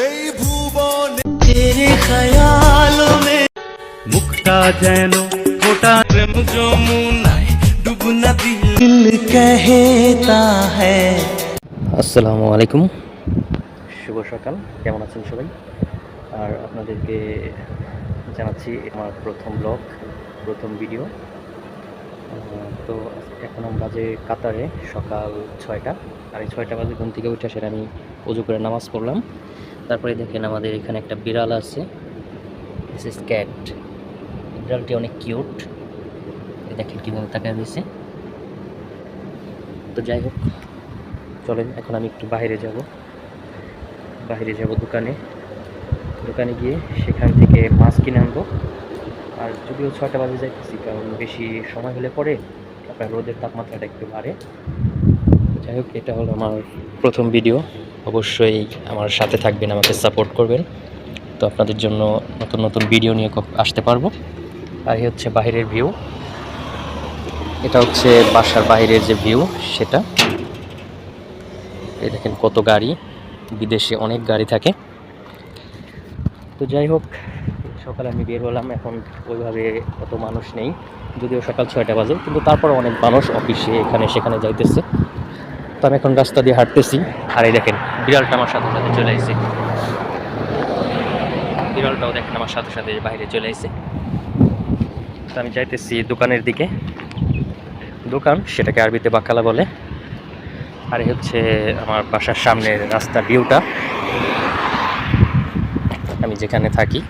এই ভুবনে তেরে মুক্তা যেন ফোটা প্রেম যমুনায় ডুবনা দিল কহেতা হ্যায় আসসালামু আলাইকুম। শুভ সকাল। কেমন আছেন সবাই? আর আপনাদেরকে জানাচ্ছি আমার প্রথম ব্লগ প্রথম ভিডিও। তো এখন বাজে কাতারে সকাল ছয়টা আর এই ছয়টা বাজে ঘুম থেকে উঠে সেটা আমি উজু করে নামাজ পড়লাম। তারপরে দেখেন আমাদের এখানে একটা বিড়াল আছে। দিস ইজ ক্যাট বিড়ালটি অনেক কিউট দেখেন কীভাবে তাকায় রয়েছে। তো যাই হোক, চলেন, এখন আমি একটু বাইরে যাব। বাইরে যাব দোকানে। দোকানে গিয়ে সেখান থেকে মাছ কিনে আনব। আর যদিও ছয়টা বাজে যাইতেছি, কারণ বেশি সময় হলে পরে আপনার রোদের তাপমাত্রাটা একটু বাড়ে। যাই হোক, এটা হলো আমার প্রথম ভিডিও অবশ্যই আমার সাথে থাকবেন, আমাকে সাপোর্ট করবেন। তো আপনাদের জন্য নতুন নতুন ভিডিও নিয়ে আসতে পারব। আর এই হচ্ছে বাইরের ভিউ এটা হচ্ছে বাসার বাইরের যে ভিউ সেটা। এই দেখেন কত গাড়ি। বিদেশে অনেক গাড়ি থাকে। তো যাই হোক, সকালে আমি বের হলাম। এখন ওইভাবে অত মানুষ নেই। যদিও সকাল ছয়টা বাজে, কিন্তু তারপর অনেক মানুষ অফিসে এখানে সেখানে যাইতেছে। তো আমি এখন রাস্তা দিয়ে হাঁটতেছি। আর এই দেখেন, বিড়ালটা আমার সাথে সাথে চলে আসছে বিড়ালটাও দেখেন আমার সাথে সাথে বাইরে চলে আসছে তো আমি যাইতেছি দোকানের দিকে। দোকান, সেটাকে আরবিতে বাকালা বলে। আর হচ্ছে আমার বাসার সামনের রাস্তা ভিউটা আমি যেখানে থাকি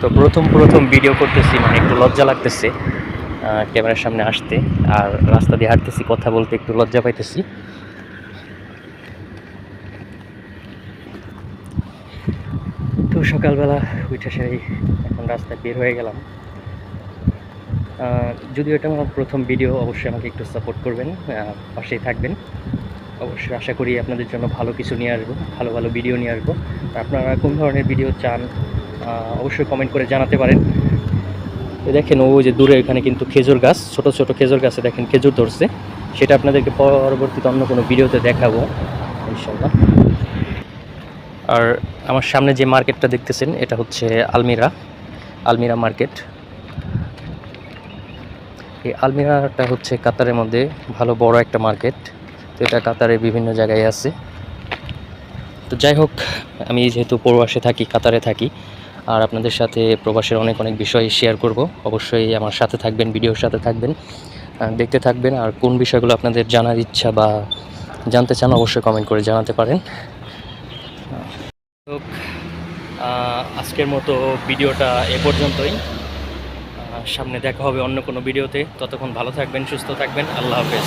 তো প্রথম প্রথম ভিডিও করতেছি মানে একটু লজ্জা লাগতেছে ক্যামেরার সামনে আসতে, আর রাস্তা দিয়ে হাঁটতেছি, কথা বলতে একটু লজ্জা পাইতেছি। তো সকালবেলা উঠে সেই এখন রাস্তায় বের হয়ে গেলাম। যদিও এটা আমার প্রথম ভিডিও অবশ্যই আমাকে একটু সাপোর্ট করবেন পাশেই থাকবেন। অবশ্যই আশা করি আপনাদের জন্য ভালো কিছু নিয়ে আসব, ভালো ভালো ভিডিও নিয়ে আসব। আপনারা কোন ধরনের ভিডিও চান? অবশ্যই কমেন্ট করে জানাতে পারেন। দেখেন, ও যে দূরে এখানে কিন্তু খেজুর গাছ, ছোট ছোট খেজুর গাছে দেখেন খেজুর ধরছে। সেটা আপনাদেরকে পরবর্তীতে অন্য কোনো ভিডিওতে দেখাবো ইনশাল্লাহ আর আমার সামনে যে মার্কেটটা দেখতেছেন, এটা হচ্ছে আলমিরা আলমিরা মার্কেট। এই আলমিরাটা হচ্ছে কাতারের মধ্যে ভালো বড় একটা মার্কেট। তো এটা কাতারের বিভিন্ন জায়গায় আছে। তো যাই হোক, আমি যেহেতু প্রবাসে থাকি, কাতারে থাকি আর আপনাদের সাথে প্রবাসের অনেক অনেক বিষয় শেয়ার করব। অবশ্যই আমার সাথে থাকবেন, ভিডিওর সাথে থাকবেন। দেখতে থাকবেন আর কোন বিষয়গুলো আপনাদের জানার ইচ্ছা বা জানতে চান অবশ্যই কমেন্ট করে জানাতে পারেন। আজকের মতো ভিডিওটা এ পর্যন্তই। সামনে দেখা হবে অন্য কোনো ভিডিওতে। ততক্ষণ ভালো থাকবেন, সুস্থ থাকবেন। আল্লাহ হাফেজ।